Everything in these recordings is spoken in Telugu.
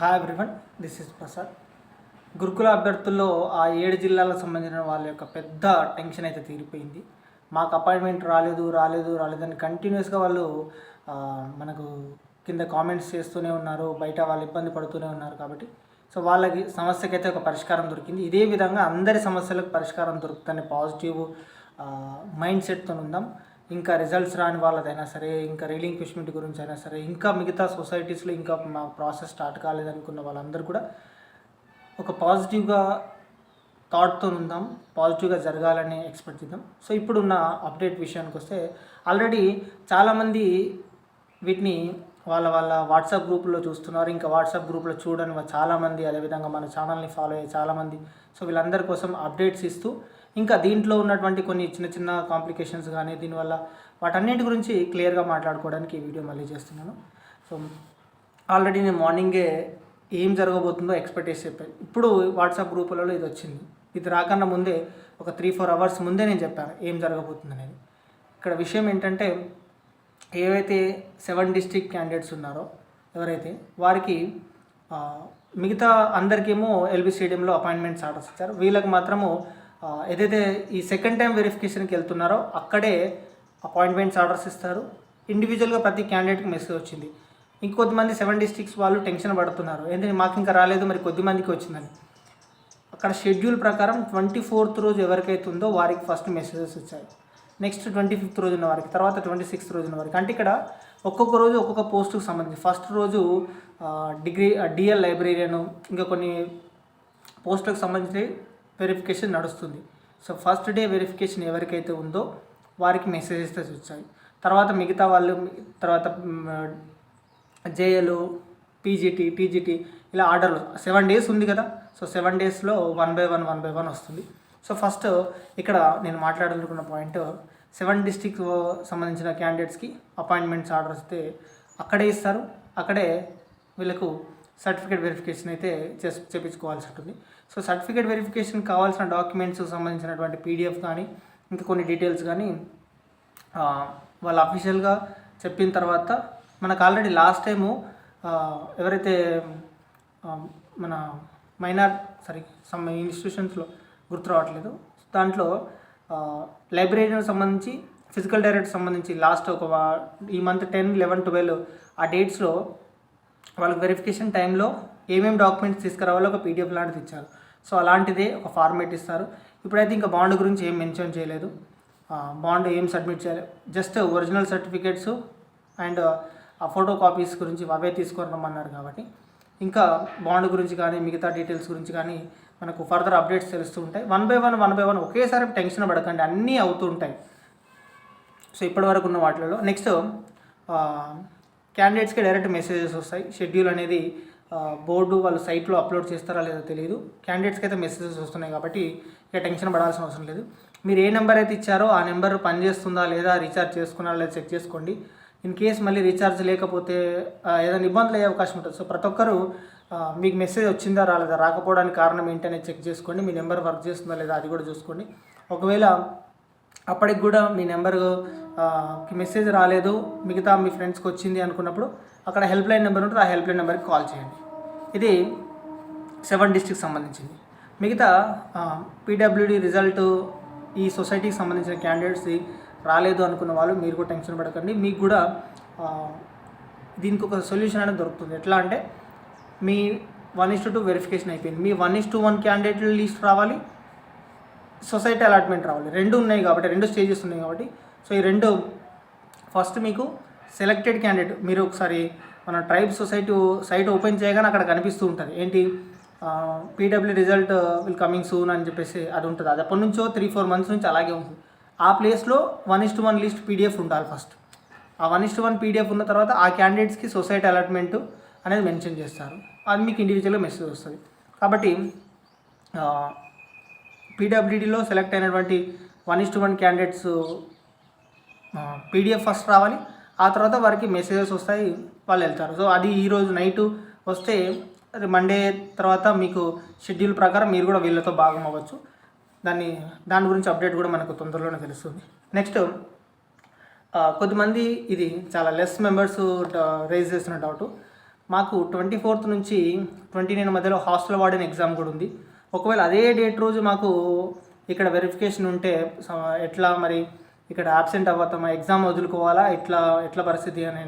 Hi everyone this is Prasad Gurukula అభ్యర్థుల్లో ఆ ఏడు జిల్లాలకు సంబంధించిన వాళ్ళ యొక్క పెద్ద టెన్షన్ అయితే తీరిపోయింది. మాకు అపాయింట్మెంట్ రాలేదు రాలేదు రాలేదని కంటిన్యూస్గా వాళ్ళు మనకు కింద కామెంట్స్ చేస్తూనే ఉన్నారు బయట వాళ్ళు ఇబ్బంది పడుతూనే ఉన్నారు కాబట్టి. సో వాళ్ళకి సమస్యకైతే ఒక పరిష్కారం దొరికింది. ఇదే విధంగా అందరి సమస్యలకు పరిష్కారం దొరుకుతుందని పాజిటివ్ మైండ్ సెట్తో ఉందాం. ఇంకా రిజల్ట్స్ రాని వాళ్ళదైనా సరే ఇంకా రీలింక్విష్మెంట్ గురించి అయినా సరే ఇంకా మిగతా సొసైటీస్లో ఇంకా మా ప్రాసెస్ స్టార్ట్ కాలేదనుకున్న వాళ్ళందరూ కూడా ఒక పాజిటివ్గా థాట్తో ఉందాం పాజిటివ్గా జరగాలని ఎక్స్పెక్ట్ చేద్దాం. సో ఇప్పుడున్న అప్డేట్ విషయానికి వస్తే ఆల్రెడీ చాలామంది వీటిని వాళ్ళ వాళ్ళ వాట్సాప్ గ్రూపుల్లో చూస్తున్నారు ఇంకా వాట్సాప్ గ్రూప్లో చూడని చాలామంది అదేవిధంగా మన ఛానల్ని ఫాలో అయ్యే చాలామంది. సో వీళ్ళందరి కోసం అప్డేట్స్ ఇస్తూ ఇంకా దీంట్లో ఉన్నటువంటి కొన్ని చిన్న చిన్న కాంప్లికేషన్స్ కానీ దీనివల్ల వాటన్నిటి గురించి క్లియర్గా మాట్లాడుకోవడానికి ఈ వీడియో మళ్ళీ చేస్తున్నాను. సో ఆల్రెడీ నేను మార్నింగే ఏం జరగబోతుందో ఎక్స్పెక్ట్ చేసి చెప్పాను. ఇప్పుడు వాట్సాప్ గ్రూపులలో ఇది వచ్చింది. ఇది రాకన్నా ముందే ఒక త్రీ ఫోర్ అవర్స్ ముందే నేను చెప్పాను ఏం జరగబోతుంది అనేది ఇక్కడ విషయం ఏంటంటే ఏవైతే సెవెన్ డిస్టిక్ క్యాండిడేట్స్ ఉన్నారో ఎవరైతే వారికి మిగతా అందరికేమో ఎల్బీ స్టేడియంలో అపాయింట్మెంట్స్ ఆర్డర్స్ ఇచ్చారు. వీళ్ళకి మాత్రము ఏదైతే ఈ సెకండ్ టైం వెరిఫికేషన్కి వెళ్తున్నారో అక్కడే అపాయింట్మెంట్స్ ఆర్డర్స్ ఇస్తారు. ఇండివిజువల్గా ప్రతి క్యాండిడేట్కి మెసేజ్ వచ్చింది. ఇంకొద్దిమంది సెవెన్ డిస్ట్రిక్ట్స్ వాళ్ళు టెన్షన్ పడుతున్నారు. ఏంటంటే మాకు ఇంకా రాలేదు మరి కొద్ది మందికి వచ్చిందని. అక్కడ షెడ్యూల్ ప్రకారం ట్వంటీ ఫోర్త్ రోజు ఎవరికైతే ఉందో వారికి ఫస్ట్ మెసేజెస్ వచ్చాయి. నెక్స్ట్ ట్వంటీ ఫిఫ్త్ రోజున వారికి తర్వాత ట్వంటీ సిక్స్త్ రోజున వారికి. అంటే ఇక్కడ ఒక్కొక్క రోజు ఒక్కొక్క పోస్టుకు సంబంధించి. ఫస్ట్ రోజు డిగ్రీ డిఎల్ లైబ్రేరియన్ ఇంకా కొన్ని పోస్టులకు సంబంధించి వెరిఫికేషన్ నడుస్తుంది. సో ఫస్ట్ డే వెరిఫికేషన్ ఎవరికైతే ఉందో వారికి మెసేజెస్ వచ్చాయి. తర్వాత మిగతా వాళ్ళు తర్వాత జేఎల్ పీజీటీ టీజీటీ ఇలా ఆర్డర్లు సెవెన్ డేస్ ఉంది కదా. సో సెవెన్ డేస్లో one by one one by one వస్తుంది. సో ఫస్ట్ ఇక్కడ నేను మాట్లాడాలనుకున్న పాయింట్ సెవెన్ డిస్టిక్ సంబంధించిన క్యాండిడేట్స్కి అపాయింట్మెంట్స్ ఆర్డర్ వస్తే అక్కడే ఇస్తారు. అక్కడే వీళ్ళకు సర్టిఫికేట్ వెరిఫికేషన్ అయితే చేసి చేపించుకోవాల్సి ఉంటుంది. సో సర్టిఫికేట్ వెరిఫికేషన్ కావాల్సిన డాక్యుమెంట్స్ సంబంధించినటువంటి పీడిఎఫ్ కానీ ఇంకా కొన్ని డీటెయిల్స్ కానీ వాళ్ళు అఫీషియల్గా చెప్పిన తర్వాత మనకు ఆల్రెడీ లాస్ట్ టైము ఎవరైతే మన మైనార్ సారీ సమ్ ఇన్స్టిట్యూషన్స్లో గుర్తు రావట్లేదు దాంట్లో లైబ్రరీకి సంబంధించి ఫిజికల్ డైరెక్ట్ సంబంధించి లాస్ట్ ఒక ఈ మంత్ టెన్ లెవెన్ ట్వెల్వ్ ఆ డేట్స్లో వాళ్ళకి వెరిఫికేషన్ టైంలో ఏమేమి డాక్యుమెంట్స్ తీసుకురావాలో ఒక పీడిఎఫ్ లాంటిది ఇచ్చారు. సో అలాంటిదే ఒక ఫార్మేట్ ఇస్తారు. ఇప్పుడైతే ఇంకా బాండ్ గురించి ఏం మెన్షన్ చేయలేదు. బాండ్ ఏం సబ్మిట్ చేయాలి జస్ట్ ఒరిజినల్ సర్టిఫికేట్స్ అండ్ ఆ ఫోటో కాపీస్ గురించి అవే తీసుకొని రమ్మన్నారు కాబట్టి. ఇంకా బాండ్ గురించి కానీ మిగతా డీటెయిల్స్ గురించి కానీ మనకు ఫర్దర్ అప్డేట్స్ తెలుస్తూ ఉంటాయి. One by one one by one ఒకేసారి టెన్షన్ పడకండి. అన్నీ అవుతూ ఉంటాయి. సో ఇప్పటివరకు ఉన్న వాటిలో నెక్స్ట్ క్యాండిడేట్స్కి డైరెక్ట్ మెసేజెస్ వస్తాయి. షెడ్యూల్ అనేది బోర్డు వాళ్ళు సైట్లో అప్లోడ్ చేస్తారా లేదో తెలియదు క్యాండిడేట్స్కి అయితే మెసేజెస్ వస్తున్నాయి కాబట్టి ఇక టెన్షన్ పడాల్సిన అవసరం లేదు. మీరు ఏ నెంబర్ అయితే ఇచ్చారో ఆ నెంబర్ పనిచేస్తుందా లేదా రీఛార్జ్ చేసుకున్నారా లేదా చెక్ చేసుకోండి. ఇన్ కేస్ మళ్ళీ రీఛార్జ్ లేకపోతే ఏదైనా ఇబ్బందులు అయ్యే అవకాశం ఉంటుంది. సో ప్రతి ఒక్కరు మీకు మెసేజ్ వచ్చిందా రాలేదా రాకపోవడానికి కారణం ఏంటనేది చెక్ చేసుకోండి. మీ నెంబర్ వర్క్ చేస్తుందా లేదా అది కూడా చూసుకోండి. ఒకవేళ అప్పటికి కూడా మీ నెంబర్ మెసేజ్ రాలేదు మిగతా మీ ఫ్రెండ్స్కి వచ్చింది అనుకున్నప్పుడు అక్కడ హెల్ప్ లైన్ నెంబర్ ఉంటుంది. ఆ హెల్ప్ లైన్ నెంబర్కి కాల్ చేయండి. ఇది సెవెన్ డిస్టిక్ సంబంధించింది. మిగతా పీడబ్ల్యూడి రిజల్ట్ ఈ సొసైటీకి సంబంధించిన క్యాండిడేట్స్ రాలేదు అనుకున్న వాళ్ళు మీరు కూడా టెన్షన్ పడకండి. మీకు కూడా దీనికి ఒక సొల్యూషన్ అనేది దొరుకుతుంది. ఎట్లా అంటే మీ one is to two verification అయిపోయింది. మీ one is to one candidate list రావాలి సొసైటీ అలాట్మెంట్ రావాలి. రెండు ఉన్నాయి కాబట్టి రెండు స్టేజెస్ ఉన్నాయి కాబట్టి. సో ఈ రెండు ఫస్ట్ మీకు సెలెక్టెడ్ క్యాండిడేట్ మీరు ఒకసారి మన ట్రైబ్ సొసైటీ సైట్ ఓపెన్ చేయగానే అక్కడ కనిపిస్తూ ఉంటుంది. ఏంటి? PW result will coming soon అని చెప్పేసి అది ఉంటుంది. అది ఎప్పటి నుంచో త్రీ ఫోర్ మంత్స్ నుంచి అలాగే ఉంటుంది ఆ ప్లేస్లో one is to one list PDF ఉండాలి ఫస్ట్ ఆ one is to one PDF ఉన్న తర్వాత ఆ క్యాండిడేట్స్కి సొసైటీ అలాట్మెంట్ అనేది మెన్షన్ చేస్తారు. అది మీకు ఇండివిజువల్గా మెసేజ్ వస్తుంది. కాబట్టి పీడబ్ల్యూడీలో సెలెక్ట్ అయినటువంటి one is to one candidates PDF first రావాలి. ఆ తర్వాత వారికి మెసేజెస్ వస్తాయి. వాళ్ళు వెళ్తారు. సో అది ఈరోజు నైట్ వస్తే మండే తర్వాత మీకు షెడ్యూల్ ప్రకారం మీరు కూడా వీళ్ళతో భాగం అవ్వచ్చు. దాన్ని దాని గురించి అప్డేట్ కూడా మనకు తొందరలోనే తెలుస్తుంది. నెక్స్ట్ కొద్దిమంది ఇది చాలా లెస్ మెంబర్స్ రేజ్ చేస్తున్న డౌట్ మాకు ట్వంటీ ఫోర్త్ నుంచి ట్వంటీ నైన్ మధ్యలో హాస్టల్ వార్డెన్ ఎగ్జామ్ కూడా ఉంది. ఒకవేళ అదే డేట్ రోజు మాకు ఇక్కడ వెరిఫికేషన్ ఉంటే ఎట్లా మరి ఇక్కడ అబ్సెంట్ అవ్వతామా ఎగ్జామ్ వదులుకోవాలా ఎట్లా ఎట్లా పరిస్థితి అని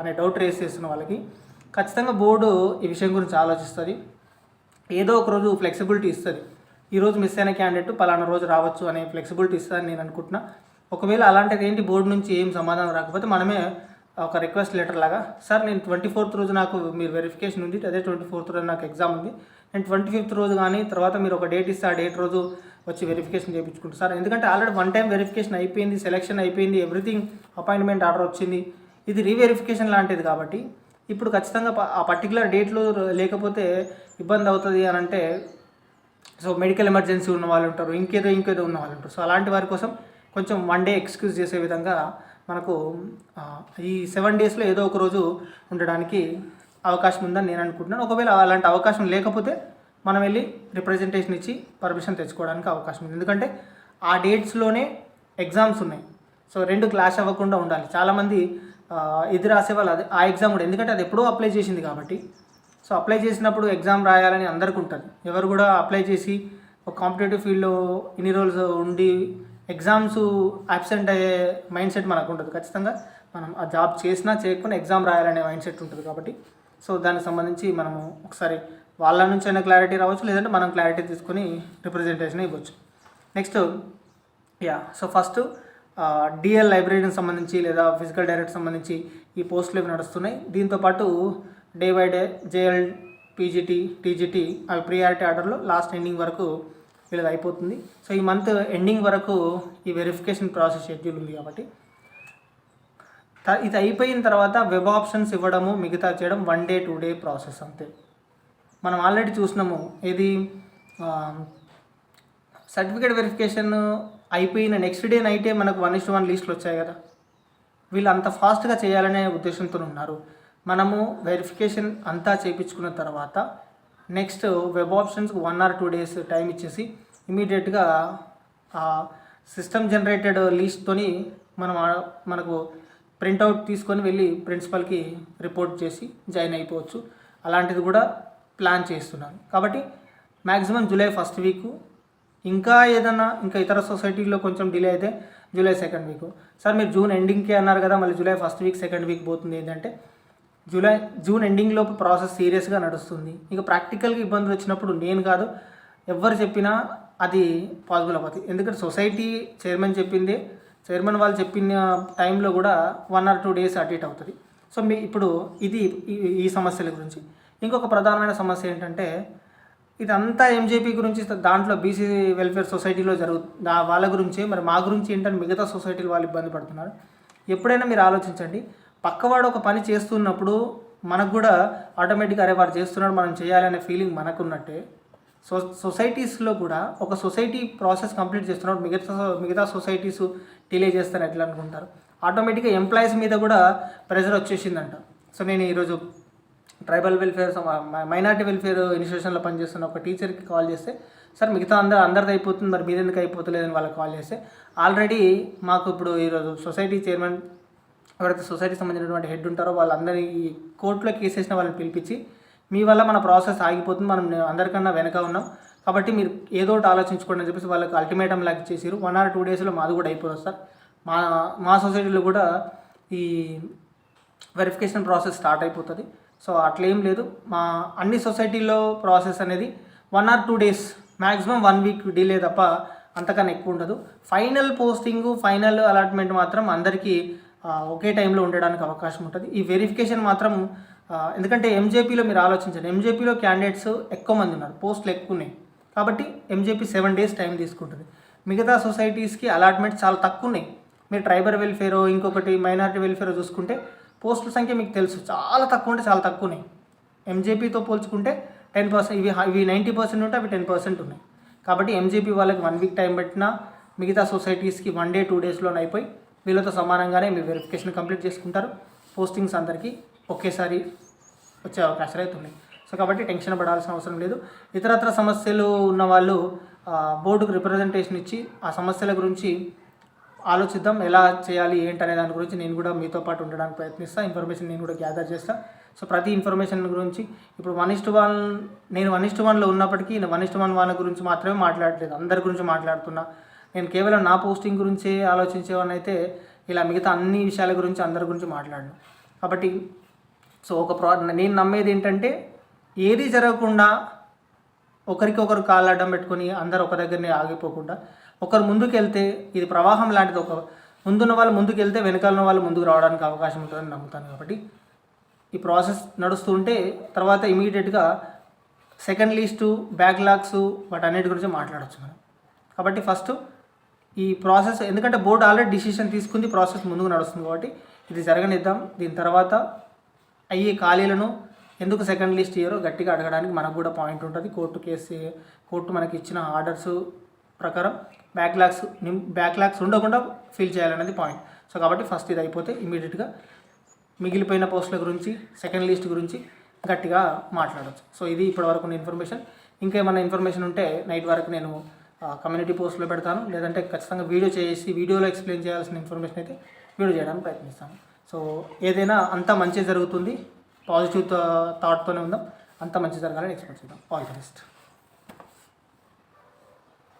అనే డౌట్ రేస్ చేస్తున్న వాళ్ళకి ఖచ్చితంగా బోర్డు ఈ విషయం గురించి ఆలోచిస్తుంది. ఏదో ఒక రోజు ఫ్లెక్సిబిలిటీ ఇస్తుంది. ఈ రోజు మిస్ అయిన క్యాండిడేట్ పలానా రోజు రావచ్చు అనే ఫ్లెక్సిబిలిటీ ఇస్తుందని నేను అనుకుంటున్నా. ఒకవేళ అలాంటిది ఏంటి? బోర్డు నుంచి ఏం సమాధానం రాకపోతే మనమే ఒక రిక్వెస్ట్ లెటర్ లాగా సార్ నేను ట్వంటీ ఫోర్త్ రోజు నాకు మీరు వెరిఫికేషన్ ఉంది అదే ట్వంటీ ఫోర్త్ రోజు నాకు ఎగ్జామ్ ఉంది. నేను ట్వంటీ ఫిఫ్త్ రోజు కానీ తర్వాత మీరు ఒక డేట్ ఇస్తే ఆ డేట్ రోజు వచ్చి వెరిఫికేషన్ చేయించుకుంటారు సార్. ఎందుకంటే ఆల్రెడీ వన్ టైం వెరిఫికేషన్ అయిపోయింది సెలెక్షన్ అయిపోయింది ఎవ్రీథింగ్ అపాయింట్మెంట్ ఆర్డర్ వచ్చింది. ఇది రీవెరిఫికేషన్ లాంటిది కాబట్టి ఇప్పుడు ఖచ్చితంగా ప- ఆ పర్టికులర్ డేట్లో లేకపోతే ఇబ్బంది అవుతుంది అని అంటే సో మెడికల్ ఎమర్జెన్సీ ఉన్న వాళ్ళు ఉంటారు ఇంకేదో ఇంకేదో ఉన్న వాళ్ళు ఉంటారు. సో అలాంటి వారి కోసం కొంచెం వన్ డే ఎక్స్క్యూజ్ చేసే విధంగా మనకు ఈ సెవెన్ డేస్లో ఏదో ఒక రోజు ఉండడానికి అవకాశం ఉందని నేను అనుకుంటున్నాను. ఒకవేళ అలాంటి అవకాశం లేకపోతే మనం వెళ్ళి రిప్రజెంటేషన్ ఇచ్చి పర్మిషన్ తెచ్చుకోవడానికి అవకాశం ఉంది. ఎందుకంటే ఆ డేట్స్లోనే ఎగ్జామ్స్ ఉన్నాయి. సో రెండు క్లాష్ అవ్వకుండా ఉండాలి. చాలామంది ఇది రాసే వాళ్ళు ఆ ఎగ్జామ్ కూడా. ఎందుకంటే అది ఎప్పుడూ అప్లై చేసింది కాబట్టి. సో అప్లై చేసినప్పుడు ఎగ్జామ్ రాయాలని అందరికీ ఉంటుంది. ఎవరు కూడా అప్లై చేసి ఒక కాంపిటేటివ్ ఫీల్డ్లో ఇన్ని రోజులు ఉండి ఎగ్జామ్స్ అబ్సెంట్ అయ్యే మైండ్ సెట్ మనకు ఉంటుంది. ఖచ్చితంగా మనం ఆ జాబ్ చేసినా చేయకుండా ఎగ్జామ్ రాయాలనే మైండ్ సెట్ ఉంటుంది కాబట్టి. సో దానికి సంబంధించి మనము ఒకసారి వాళ్ళ నుంచి అయినా క్లారిటీ రావచ్చు. లేదంటే మనం క్లారిటీ తీసుకొని రిప్రజెంటేషన్ ఇవ్వచ్చు. Next yeah so first DL లైబ్రరీకి సంబంధించి లేదా ఫిజికల్ డైరెక్ట్ సంబంధించి ఈ పోస్టులు ఇవి నడుస్తున్నాయి. దీంతోపాటు day by day JL PGT TGT అవి ప్రియారిటీ ఆర్డర్లో లాస్ట్ ఎండింగ్ వరకు వీళ్ళది అయిపోతుంది. సో ఈ మంత్ ఎండింగ్ వరకు ఈ వెరిఫికేషన్ ప్రాసెస్ షెడ్యూల్ ఉంది కాబట్టి. ఇది అయిపోయిన తర్వాత వెబ్ ఆప్షన్స్ ఇవ్వడము మిగతా చేయడం one day two day process అంతే. మనం ఆల్రెడీ చూసినాము ఏది సర్టిఫికేట్ వెరిఫికేషన్ అయిపోయిన నెక్స్ట్ డే నైటే మనకు వన్ ఇస్ వన్ లిస్టులు వచ్చాయి కదా. వీళ్ళు అంత ఫాస్ట్గా చేయాలనే ఉద్దేశంతో ఉన్నారు. మనము వెరిఫికేషన్ అంతా చేయించుకున్న తర్వాత next web ఆప్షన్స్కి one or two days time ఇచ్చేసి ఇమీడియట్గా ఆ సిస్టమ్ జనరేటెడ్ లిస్ట్తోని మనం మనకు ప్రింట్అవుట్ తీసుకొని వెళ్ళి ప్రిన్సిపల్కి రిపోర్ట్ చేసి జాయిన్ అయిపోవచ్చు. అలాంటిది కూడా ప్లాన్ చేస్తున్నాను. కాబట్టి మ్యాక్సిమం జూలై ఫస్ట్ వీక్ ఇంకా ఏదన్నా ఇంకా ఇతర సొసైటీలో కొంచెం డిలే అయితే జూలై సెకండ్ వీక్. సార్ మీరు జూన్ ఎండింగ్కే అన్నారు కదా మళ్ళీ July first week second week పోతుంది ఏంటంటే జూలై జూన్ ఎండింగ్ లోపు ప్రాసెస్ సీరియస్గా నడుస్తుంది. ఇంకా ప్రాక్టికల్గా ఇబ్బందులు వచ్చినప్పుడు నేను కాదు ఎవరు చెప్పినా అది పాసిబుల్ అవ్వదు. ఎందుకంటే సొసైటీ చైర్మన్ చెప్పింది చైర్మన్ వాళ్ళు చెప్పిన టైంలో కూడా వన్ ఆర్ టూ డేస్ అటు ఇటు అవుతుంది. సో మీ ఇప్పుడు ఇది ఈ సమస్యల గురించి. ఇంకొక ప్రధానమైన సమస్య ఏంటంటే ఇదంతా ఎంజేపీ గురించి దాంట్లో బీసీ వెల్ఫేర్ సొసైటీలో జరుగు వాళ్ళ గురించి మరి మా గురించి ఏంటంటే మిగతా సొసైటీలు వాళ్ళు ఇబ్బంది పడుతున్నారు. ఎప్పుడైనా మీరు ఆలోచించండి. పక్కవాడు ఒక పని చేస్తున్నప్పుడు మనకు కూడా ఆటోమేటిక్గా అరే వాడు చేస్తున్నాడు మనం చేయాలనే ఫీలింగ్ మనకున్నట్టే. సో సొసైటీస్లో కూడా ఒక సొసైటీ ప్రాసెస్ కంప్లీట్ చేస్తున్నప్పుడు మిగతా మిగతా సొసైటీస్ డిలే చేస్తారు ఎట్లా అనుకుంటారు? ఆటోమేటిక్గా ఎంప్లాయీస్ మీద కూడా ప్రెషర్ వచ్చేసిందంట. సో నేను ఈరోజు ట్రైబల్ వెల్ఫేర్ మైనార్టీ వెల్ఫేర్ ఇన్స్టిట్యూషన్లో పనిచేస్తున్న ఒక టీచర్కి కాల్ చేస్తే సార్ మిగతా అందరు అందరిది అయిపోతుంది మరి మీరెందుకు అయిపోతలేదని వాళ్ళకి కాల్ చేస్తే ఆల్రెడీ మాకు ఇప్పుడు ఈరోజు సొసైటీ చైర్మన్ ఎవరైతే సొసైటీకి సంబంధించినటువంటి హెడ్ ఉంటారో వాళ్ళందరి కోర్టులో కేసేసిన వాళ్ళని పిలిపించి మీ వల్ల మన ప్రాసెస్ ఆగిపోతుంది మనం అందరికన్నా వెనక ఉన్నాం. కాబట్టి మీరు ఏదో ఒకటి ఆలోచించుకోండి అని చెప్పేసి వాళ్ళకి అల్టిమేటం లాగా చేసారు. వన్ ఆర్ టూ డేస్లో మాది కూడా అయిపోతుంది సార్. మా మా సొసైటీలో కూడా ఈ వెరిఫికేషన్ ప్రాసెస్ స్టార్ట్ అయిపోతుంది. సో అట్లా ఏం లేదు. మా అన్ని సొసైటీలో ప్రాసెస్ అనేది one or two days maximum one week delay తప్ప అంతకన్నా ఎక్కువ ఉండదు. ఫైనల్ పోస్టింగ్ ఫైనల్ అలాట్మెంట్ మాత్రం అందరికీ ఒకే టైంలో ఉండడానికి అవకాశం ఉంటుంది. ఈ వెరిఫికేషన్ మాత్రం ఎందుకంటే ఎంజేపీలో మీరు ఆలోచించండి. ఎంజేపీలో క్యాండిడేట్స్ ఎక్కువ మంది ఉన్నారు. పోస్టులు ఎక్కువ ఉన్నాయి. కాబట్టి ఎంజేపీ సెవెన్ డేస్ టైం తీసుకుంటుంది. మిగతా సొసైటీస్కి అలాట్మెంట్ చాలా తక్కువ ఉన్నాయి. మీరు ట్రైబల్ వెల్ఫేర్ ఇంకొకటి మైనారిటీ వెల్ఫేర్ చూసుకుంటే పోస్టుల సంఖ్య మీకు తెలుసు. చాలా తక్కువ ఉంటే చాలా తక్కువ ఉన్నాయి. ఎంజేపీతో పోల్చుకుంటే టెన్ పర్సెంట్ ఇవి ఇవి నైంటీ పర్సెంట్ ఉంటే అవి టెన్ పర్సెంట్ ఉన్నాయి. కాబట్టి ఎంజేపీ వాళ్ళకి వన్ వీక్ టైం పెట్టినా మిగతా సొసైటీస్కి వన్ డే టూ డేస్లోనే అయిపోయి వీళ్ళతో సమానంగానే మీ వెరిఫికేషన్ కంప్లీట్ చేసుకుంటారు. పోస్టింగ్స్ అందరికీ ఒకేసారి వచ్చే అవకాశాలు అయితే ఉన్నాయి. సో కాబట్టి టెన్షన్ పడాల్సిన అవసరం లేదు. ఇతరత్ర సమస్యలు ఉన్న వాళ్ళు బోర్డుకు రిప్రజెంటేషన్ ఇచ్చి ఆ సమస్యల గురించి ఆలోచిద్దాం ఎలా చేయాలి ఏంటి అనే దాని గురించి నేను కూడా మీతో పాటు ఉండడానికి ప్రయత్నిస్తాను ఇన్ఫర్మేషన్ నేను కూడా గ్యాదర్ చేస్తాను సో ప్రతి ఇన్ఫర్మేషన్ గురించి ఇప్పుడు వన్ ఇస్ట్ వన్ నేను వన్ ఇస్ట్ వన్లో ఉన్నప్పటికీ నేను వన్ ఇస్ట్ వన్ వాళ్ళ గురించి మాత్రమే మాట్లాడలేదు. అందరి గురించి మాట్లాడుతున్నా. నేను కేవలం నా పోస్టింగ్ గురించి ఆలోచించేవాడిని అయితే ఇలా మిగతా అన్ని విషయాల గురించి అందరి గురించి మాట్లాడను. కాబట్టి సో ఒక ప్రా నేను నమ్మేది ఏంటంటే ఏది జరగకుండా ఒకరికి ఒకరు కాళ్ళడ్డం పెట్టుకొని అందరు ఒక దగ్గరనే ఆగిపోకుండా ఒకరు ముందుకెళ్తే ఇది ప్రవాహం లాంటిది ఒక ముందున్న వాళ్ళు ముందుకెళ్తే వెనకాలన్న వాళ్ళు ముందుకు రావడానికి అవకాశం ఉంటుందని నమ్ముతాను కాబట్టి ఈ ప్రాసెస్ నడుస్తుంటే తర్వాత ఇమీడియట్గా సెకండ్ లిస్టు బ్యాక్లాగ్స్ వాటన్నిటి గురించి మాట్లాడచ్చు మనం. కాబట్టి ఫస్ట్ ఈ ప్రాసెస్ ఎందుకంటే బోర్డు ఆల్రెడీ డిసిషన్ తీసుకుంది ప్రాసెస్ ముందుకు నడుస్తుంది కాబట్టి ఇది జరగనిద్దాం. దీని తర్వాత అయ్యే ఖాళీలను ఎందుకు సెకండ్ లిస్ట్ ఇయ్యారో గట్టిగా అడగడానికి మనకు కూడా పాయింట్ ఉంటుంది. కోర్టు కేసు కోర్టు మనకి ఇచ్చిన ఆర్డర్స్ ప్రకారం బ్యాక్లాగ్స్ బ్యాక్లాగ్స్ ఉండకుండా ఫిల్ చేయాలనేది పాయింట్ సో కాబట్టి ఫస్ట్ ఇది అయిపోతే ఇమీడియట్గా మిగిలిపోయిన పోస్టుల గురించి సెకండ్ లిస్ట్ గురించి గట్టిగా మాట్లాడవచ్చు సో ఇది ఇప్పటివరకు ఉన్న ఇన్ఫర్మేషన్ ఇంకేమైనా ఇన్ఫర్మేషన్ ఉంటే నైట్ వరకు నేను కమ్యూనిటీ పోస్ట్లో పెడతాను. లేదంటే ఖచ్చితంగా వీడియో చేసి వీడియోలో ఎక్స్ప్లెయిన్ చేయాల్సిన ఇన్ఫర్మేషన్ అయితే వీడియో చేయడానికి ప్రయత్నిస్తాను. సో ఏదైనా అంతా మంచి జరుగుతుంది పాజిటివ్ థాట్తోనే ఉందాం. అంత మంచి జరగాలని ఎక్స్పెక్ట్ చేద్దాం. All the best